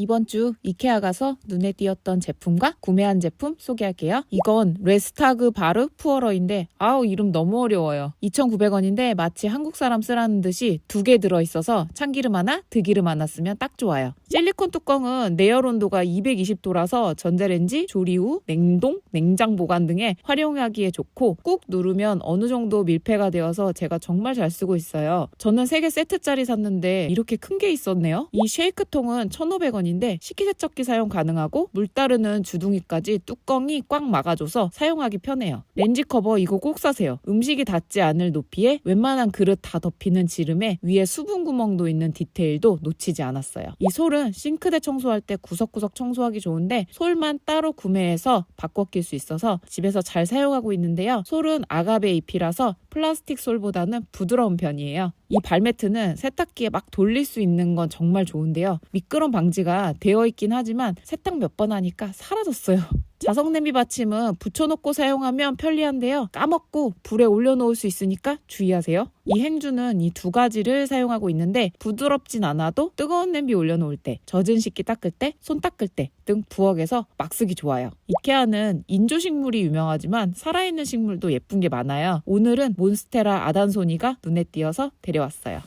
이번 주 이케아 가서 눈에 띄었던 제품과 구매한 제품 소개할게요. 이건 레스타그 바르 푸어러인데 아우 이름 너무 어려워요. 2,900원인데 마치 한국 사람 쓰라는 듯이 두 개 들어있어서 참기름 하나, 들기름 하나 쓰면 딱 좋아요. 실리콘 뚜껑은 내열 온도가 220도라서 전자레인지, 조리 후 냉동, 냉장 보관 등에 활용하기에 좋고 꾹 누르면 어느 정도 밀폐가 되어서 제가 정말 잘 쓰고 있어요. 저는 3개 세트짜리 샀는데 이렇게 큰 게 있었네요. 이 쉐이크통은 1,500원 인데 식기세척기 사용 가능하고 물 따르는 주둥이까지 뚜껑이 꽉 막아줘서 사용하기 편해요. 렌지 커버 이거 꼭 사세요. 음식이 닿지 않을 높이에 웬만한 그릇 다 덮이는 지름에 위에 수분 구멍도 있는 디테일도 놓치지 않았어요. 이 솔은 싱크대 청소할 때 구석구석 청소하기 좋은데 솔만 따로 구매해서 바꿔 낄 수 있어서 집에서 잘 사용하고 있는데요. 솔은 아가베 잎이라서 플라스틱 솔보다는 부드러운 편이에요. 이 발매트는 세탁기에 막 돌릴 수 있는 건 정말 좋은데요. 미끄럼 방지가 되어 있긴 하지만 세탁 몇 번 하니까 사라졌어요. 자석 냄비 받침은 붙여놓고 사용하면 편리한데요. 까먹고 불에 올려놓을 수 있으니까 주의하세요. 이 행주는 이 두 가지를 사용하고 있는데 부드럽진 않아도 뜨거운 냄비 올려놓을 때, 젖은 식기 닦을 때, 손 닦을 때 등 부엌에서 막 쓰기 좋아요. 이케아는 인조식물이 유명하지만 살아있는 식물도 예쁜 게 많아요. 오늘은 몬스테라 아단소니가 눈에 띄어서 데려왔어요.